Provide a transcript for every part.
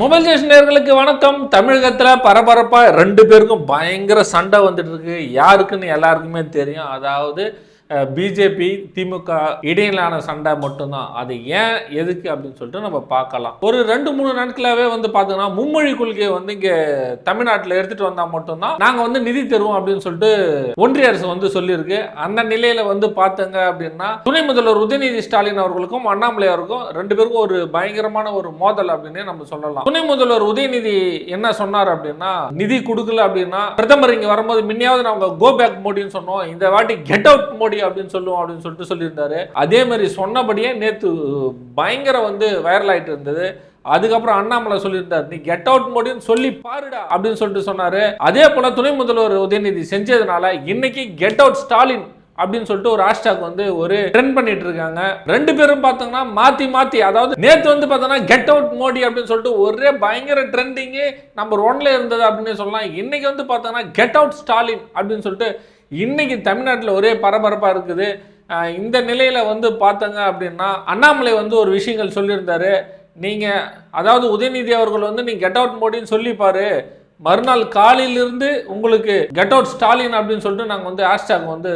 Mobile station நேர்களுக்கு வணக்கம். தமிழகத்தில் பரபரப்பாக ரெண்டு பேருக்கும் பயங்கர சண்டை வந்துட்டு இருக்கு. யாருக்குன்னு எல்லாருக்குமே தெரியும். அதாவது பிஜேபி திமுக இடையிலான சண்டை மட்டும்தான். அது ஏன் எதுக்கு அப்படின்னு சொல்லிட்டு நம்ம பார்க்கலாம். ஒரு ரெண்டு மூணு நாட்களாகவே வந்து பார்த்தீங்கன்னா மும்மொழி கொள்கையை வந்து இங்கே தமிழ்நாட்டில் எடுத்துகிட்டு வந்தால் மட்டும்தான் நாங்கள் வந்து நிதி தருவோம் அப்படின்னு சொல்லிட்டு ஒன்றிய அரசு வந்து சொல்லியிருக்கு. அந்த நிலையில் வந்து பார்த்தங்க அப்படின்னா துணை முதல்வர் உதயநிதி ஸ்டாலின் அவர்களுக்கும் அண்ணாமலை அவருக்கும் ரெண்டு பேருக்கும் ஒரு பயங்கரமான ஒரு மோதல் அப்படின்னு நம்ம சொல்லலாம். துணை முதல்வர் உதயநிதி என்ன சொன்னார் அப்படின்னா நிதி கொடுக்கல அப்படின்னா பிரதமர் இங்கே வரும்போது முன்னையாவது நாங்கள் கோ பேக் மோடின்னு சொன்னோம். இந்த வாட்டி கெட் அவுட் மோடி அப்படின்னு சொல்லுவோம் அப்படின்னு சொல்லிட்டு சொல்லியிருந்தாரு. அதே மாதிரி சொன்னபடியே நேற்று பயங்கர வந்து வைரல் ஆயிட்டு இருந்தது. அதுக்கப்புறம் அண்ணாமலை சொல்லியிருந்தார் நீ கெட் அவுட் மோடின்னு சொல்லி பாருடா அப்படின்னு சொல்லிட்டு சொன்னாரு. அதே போல துணை முதல்வர் உதயநிதி செஞ்சதுனால இன்னைக்கு கெட் அவுட் ஸ்டாலின் அப்படின்னு சொல்லிட்டு ஒரு ஹேஷ்டாக் வந்து ஒரு ட்ரெண்ட் பண்ணிட்டு இருக்காங்க. ரெண்டு பேரும் பார்த்தோம்னா மாத்தி மாத்தி அதாவது நேத்து வந்து பார்த்தோம்னா கெட் அவுட் மோடி அப்படின்னு சொல்லிட்டு ஒரே பயங்கர ட்ரெண்டிங்கு நம்பர் ஒன்ல இருந்தது அப்படின்னு சொல்லலாம். இன்னைக்கு வந்து பார்த்தோம்னா கெட் அவுட் ஸ்டாலின் அப்படின்னு சொல்லிட்டு இன்றைக்கி தமிழ்நாட்டில் ஒரே பரபரப்பாக இருக்குது. இந்த நிலையில் வந்து பார்த்தங்க அப்படின்னா அண்ணாமலை வந்து ஒரு விஷயங்கள் சொல்லியிருந்தாரு. நீங்கள் அதாவது உதயநிதி அவர்கள் வந்து நீங்கள் கெட் அவுட் மோடின்னு சொல்லிப்பார் மறுநாள் காலையிலிருந்து உங்களுக்கு கெட் அவுட் ஸ்டாலின் அப்படின்னு சொல்லிட்டு நாங்கள் வந்து ஹேஷ்டாக் வந்து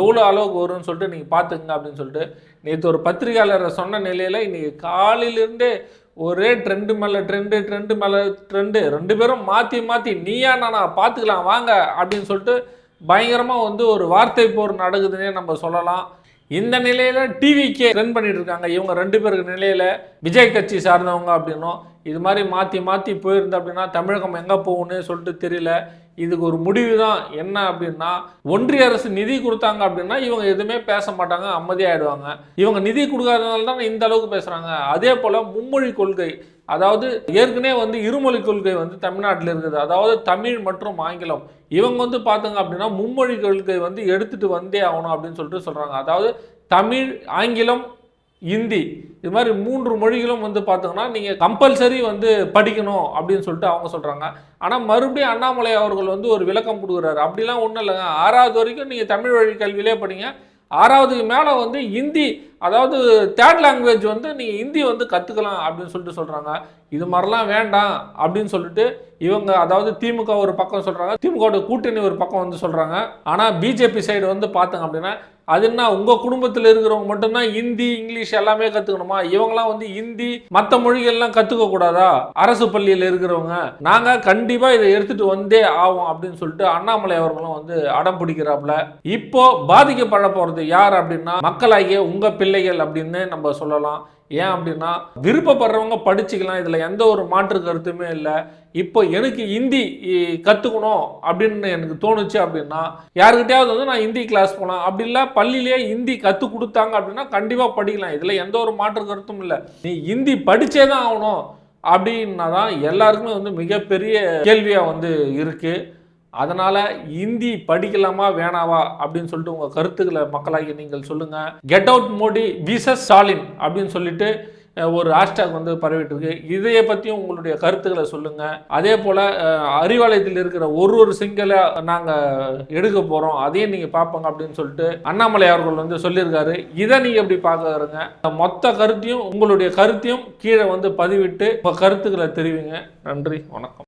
எவ்வளோ அளவுக்கு வரும்னு சொல்லிட்டு நீங்கள் பார்த்துக்குங்க அப்படின்னு சொல்லிட்டு நேற்று ஒரு பத்திரிகையாளரை சொன்ன நிலையில் இன்றைக்கி காலையிலிருந்தே ஒரே ட்ரெண்டு மேலே ட்ரெண்டு ட்ரெண்டு மேலே ட்ரெண்டு ரெண்டு பேரும் மாற்றி மாற்றி நீயா நானா பார்த்துக்கலாம் வாங்க அப்படின்னு சொல்லிட்டு பயங்கரமாக வந்து ஒரு வார்த்தை போர் நடக்குதுன்னே நம்ம சொல்லலாம். இந்த நிலையில் டிவிக்கே ரன் பண்ணிட்டு இருக்காங்க. இவங்க ரெண்டு பேருக்கு நிலையில் விஜய் கட்சி சார்ந்தவங்க அப்படின்னும் இது மாதிரி மாற்றி மாற்றி போயிருந்த அப்படின்னா தமிழகம் எங்கே போகும்னு சொல்லிட்டு தெரியல. இதுக்கு ஒரு முடிவு தான் என்ன அப்படின்னா ஒன்றிய அரசு நிதி கொடுத்தாங்க அப்படின்னா இவங்க எதுவுமே பேச மாட்டாங்க அமைதியாகிடுவாங்க இவங்க நிதி கொடுக்காதனால தான் இந்த அளவுக்கு பேசுகிறாங்க அதே போல் மும்மொழி கொள்கை அதாவது ஏற்கனவே வந்து இருமொழி கொள்கை வந்து தமிழ்நாட்டில் இருக்குது. அதாவது தமிழ் மற்றும் ஆங்கிலம். இவங்க வந்து பார்த்தாங்க அப்படின்னா மும்மொழி கொள்கை வந்து எடுத்துகிட்டு வந்தே ஆகணும் அப்படின்னு சொல்லிட்டு சொல்கிறாங்க அதாவது தமிழ் ஆங்கிலம் இந்தி. இது மாதிரி மூன்று மொழிகளும் வந்து பார்த்தோங்கன்னா நீங்கள் கம்பல்சரி வந்து படிக்கணும் அப்படின்னு சொல்லிட்டு அவங்க சொல்கிறாங்க ஆனால் மறுபடியும் அண்ணாமலை அவர்கள் வந்து ஒரு விளக்கம் கொடுக்குறாரு. அப்படிலாம் ஒன்றும் இல்லைங்க. ஆறாவது வரைக்கும் நீங்கள் தமிழ் வழி கல்வியிலே படிங்க. ஆறாவதுக்கு மேலே வந்து ஹிந்தி அதாவது தேர்ட் லாங்குவேஜ் வந்து நீங்கள் ஹிந்தி வந்து கற்றுக்கலாம் அப்படின்னு சொல்லிட்டு சொல்கிறாங்க இது மாதிரிலாம் வேண்டாம் அப்படின்னு சொல்லிட்டு இவங்க அதாவது திமுக ஒரு பக்கம் சொல்கிறாங்க திமுகவோட கூட்டணி ஒரு பக்கம் வந்து சொல்கிறாங்க ஆனால் பிஜேபி சைடு வந்து பார்த்தங்க அப்படின்னா அது என்ன உங்கள் குடும்பத்தில் இருக்கிறவங்க மட்டும்தான் ஹிந்தி இங்கிலீஷ் எல்லாமே கற்றுக்கணுமா இவங்களாம் வந்து ஹிந்தி மற்ற மொழிகள்லாம் கற்றுக்க கூடாதா? அரசு பள்ளியில் இருக்கிறவங்க நாங்கள் கண்டிப்பாக இதை எடுத்துகிட்டு வந்தே ஆவோம் அப்படின்னு சொல்லிட்டு அண்ணாமலை அவர்களும் வந்து அடம் பிடிக்கிறாப்புல. இப்போ பாதிக்கப்பட போகிறது யார் அப்படின்னா மக்களாகிய உங்கள் பிள்ளைகள் அப்படின்னு நம்ம சொல்லலாம். ஏன் அப்படின்னா விருப்பப்படுறவங்க படிச்சுக்கலாம். இதில் எந்த ஒரு மாற்று கருத்துமே இல்லை. இப்போ எனக்கு ஹிந்தி கற்றுக்கணும் அப்படின்னு எனக்கு தோணுச்சு அப்படின்னா யாருக்கிட்டையாவது வந்து நான் ஹிந்தி கிளாஸ் போகலாம் அப்படி இல்லை பள்ளியிலேயே ஹிந்தி கற்றுக் கொடுத்தாங்க அப்படின்னா கண்டிப்பாக படிக்கலாம். இதில் எந்த ஒரு மாற்று கருத்தும் இல்லை. நீ ஹிந்தி படித்தே தான் ஆகணும் அப்படின்னா தான் எல்லாருக்குமே வந்து மிகப்பெரிய கேள்வியாக வந்து இருக்குது அதனால் இந்தி படிக்கலாமா வேணாவா அப்படின்னு சொல்லிட்டு உங்கள் கருத்துக்களை மக்களாகி நீங்கள் சொல்லுங்கள் get out Modi versus Stalin அப்படின்னு சொல்லிட்டு ஒரு ஹேஷ்டாக் வந்து பரவிட்டு இருக்கு இதைய பற்றியும் உங்களுடைய கருத்துக்களை சொல்லுங்கள் அதே போல் அறிவாலயத்தில் இருக்கிற ஒரு ஒரு சிங்கலை நாங்கள் எடுக்க போகிறோம் அதையும் நீங்கள் பார்ப்போங்க அப்படின்னு சொல்லிட்டு அண்ணாமலை அவர்கள் வந்து சொல்லியிருக்காரு. இதை நீங்கள் எப்படி பார்க்கறங்க மொத்த கருத்தையும் உங்களுடைய கருத்தையும் கீழே வந்து பதிவிட்டு இப்போ கருத்துக்களை தெரிவிங்க. நன்றி வணக்கம்.